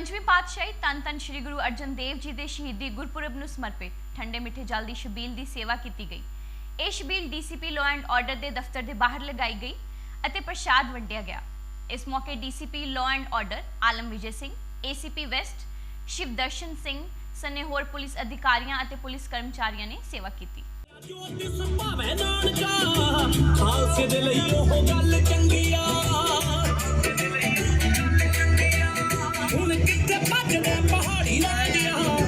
ਪੰਜਵੀਂ ਪਾਤਸ਼ਾਹੀ ਤਨ ਤਨ ਸ੍ਰੀ ਗੁਰੂ ਅਰਜਨ ਦੇਵ ਜੀ ਦੇ ਸ਼ਹੀਦੀ ਗੁਰਪੁਰਬ ਨੂੰ ਸਮਰਪਿਤ ਠੰਡੇ ਮਿੱਠੇ ਜਲ ਦੀ ਛਬੀਲ ਦੀ ਸੇਵਾ ਕੀਤੀ ਗਈ। ਇਹ Shabeel DCP law and order ਦੇ ਦਫ਼ਤਰ ਦੇ ਬਾਹਰ ਲਗਾਈ ਗਈ ਅਤੇ ਪ੍ਰਸ਼ਾਦ ਵੰਡਿਆ ਗਿਆ। ਇਸ ਮੌਕੇ DCP law and order Alam Vijay Singh ACP west Shivdarshan Singh, ਸਨੇ ਹੋਰ ਪੁਲਿਸ ਅਧਿਕਾਰੀਆਂ ਅਤੇ ਪੁਲਿਸ ਕਰਮਚਾਰੀਆਂ ਨੇ ਸੇਵਾ ਕੀਤੀ। ਜੋਤੀ ਸੁਭਾਵੇਂ ਨਾਨਕਾ, ਖਾਲਸੇ ਦੇ ਲਈ ਉਹ ਗੱਲ ਚੰਗੀ ਭੱਜਦੇ ਪਹਾੜੀ ਲੈ ਗਿਆ